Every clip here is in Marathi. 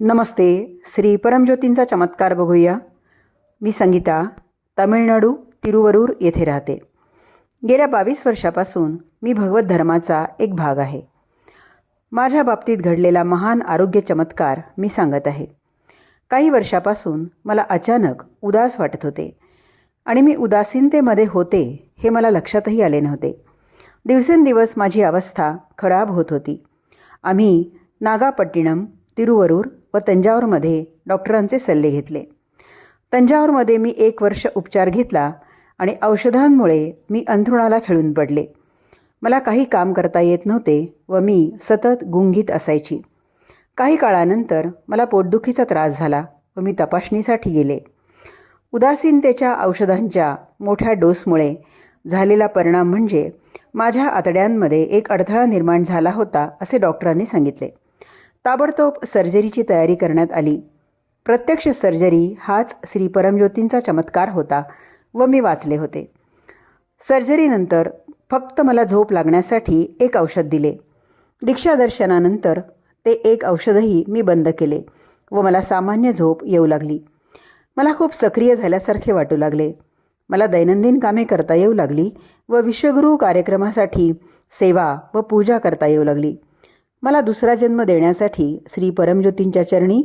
नमस्ते श्री परमज्योतींचा चमत्कार बघूया. मी संगीता तामिळनाडू तिरुवरूर येथे राहते. गेल्या बावीस वर्षापासून मी भगवत धर्माचा एक भाग आहे. माझ्या बाबतीत घडलेला महान आरोग्य चमत्कार मी सांगत आहे. काही वर्षापासून मला अचानक उदास वाटत होते आणि मी उदासीनतेमध्ये होते हे मला लक्षातही आले नव्हते. दिवसेंदिवस माझी अवस्था खराब होत होती. आम्ही नागापट्टिणम तिरुवरूर व तंजावरमध्ये डॉक्टरांचे सल्ले घेतले. तंजावरमध्ये मी एक वर्ष उपचार घेतला आणि औषधांमुळे मी अंथरुणाला खेळून पडले. मला काही काम करता येत नव्हते व मी सतत गुंगीत असायची. काही काळानंतर मला पोटदुखीचा त्रास झाला व मी तपासणीसाठी गेले. उदासीनतेच्या औषधांच्या मोठ्या डोसमुळे झालेला परिणाम म्हणजे माझ्या आतड्यांमध्ये एक अडथळा निर्माण झाला होता असे डॉक्टरांनी सांगितले. ताबडतोब सर्जरीची तयारी करण्यात आली. प्रत्यक्ष सर्जरी हाच श्री परमज्योतींचा चमत्कार होता व मी वाचले होते. सर्जरीनंतर फक्त मला झोप लागण्यासाठी एक औषध दिले. दीक्षादर्शनानंतर ते एक औषधही मी बंद केले व मला सामान्य झोप येऊ लागली. मला खूप सक्रिय झाल्यासारखे वाटू लागले. मला दैनंदिन कामे करता येऊ लागली व विश्वगुरू कार्यक्रमासाठी सेवा व पूजा करता येऊ लागली. मला दुसरा जन्म देण्यासाठी श्री परमज्योतींच्या चरणी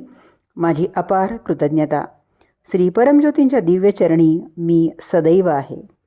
माझी अपार कृतज्ञता. श्री परमज्योतींच्या दिव्य चरणी मी सदैव आहे.